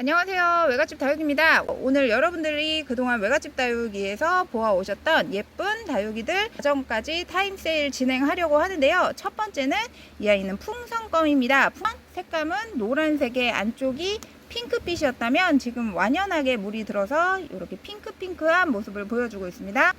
안녕하세요. 외갓집 다육입니다. 오늘 여러분들이 그동안 외갓집 다육이에서 보아오셨던 예쁜 다육이들 과정까지 타임 세일 진행하려고 하는데요. 첫 번째는 이 아이는 풍선껌입니다. 풍선 색감은 노란색의 안쪽이 핑크빛이었다면 지금 완연하게 물이 들어서 이렇게 핑크핑크한 모습을 보여주고 있습니다.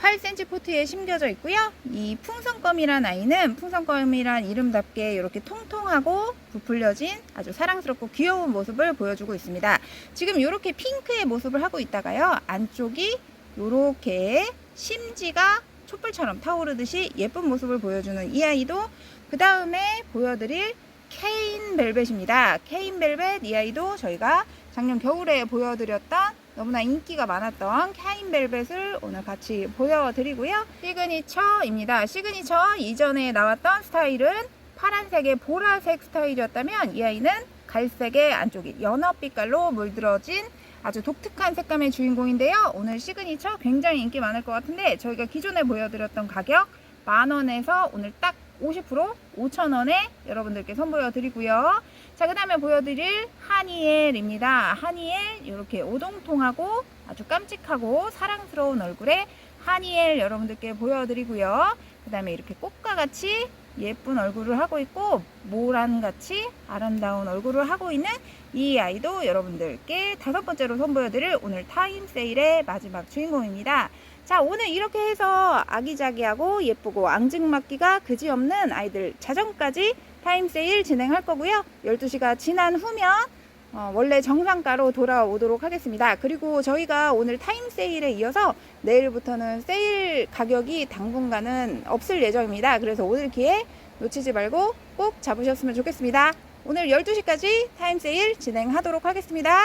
8cm 포트에 심겨져 있고요. 이 풍선껌이란 아이는 풍선껌이란 이름답게 이렇게 통통하고 부풀려진 아주 사랑스럽고 귀여운 모습을 보여주고 있습니다. 지금 이렇게 핑크의 모습을 하고 있다가요. 안쪽이 이렇게 심지가 촛불처럼 타오르듯이 예쁜 모습을 보여주는 이 아이도 그 다음에 보여드릴 케인 벨벳입니다. 케인 벨벳 이 아이도 저희가 작년 겨울에 보여드렸던 너무나 인기가 많았던 케인 벨벳을 오늘 같이 보여드리고요. 시그니처입니다. 시그니처 이전에 나왔던 스타일은 파란색의 보라색 스타일이었다면 이 아이는 갈색의 안쪽이 연어 빛깔로 물들어진 아주 독특한 색감의 주인공인데요. 오늘 시그니처 굉장히 인기 많을 것 같은데 저희가 기존에 보여드렸던 가격 만 원에서 오늘 딱 50% 5,000원에 여러분들께 선보여 드리고요. 자, 그 다음에 보여드릴 하니엘입니다. 하니엘, 이렇게 오동통하고 아주 깜찍하고 사랑스러운 얼굴의 하니엘 여러분들께 보여드리고요. 그 다음에 이렇게 꽃과 같이 예쁜 얼굴을 하고 있고, 모란같이 아름다운 얼굴을 하고 있는 이 아이도 여러분들께 다섯 번째로 선보여드릴 오늘 타임 세일의 마지막 주인공입니다. 자, 오늘 이렇게 해서 아기자기하고 예쁘고 앙증맞기가 그지없는 아이들 자정까지 타임 세일 진행할 거고요. 12시가 지난 후면 어, 원래 정상가로 돌아오도록 하겠습니다. 그리고 저희가 오늘 타임 세일에 이어서 내일부터는 세일 가격이 당분간은 없을 예정입니다. 그래서 오늘 기회 놓치지 말고 꼭 잡으셨으면 좋겠습니다. 오늘 12시까지 타임 세일 진행하도록 하겠습니다.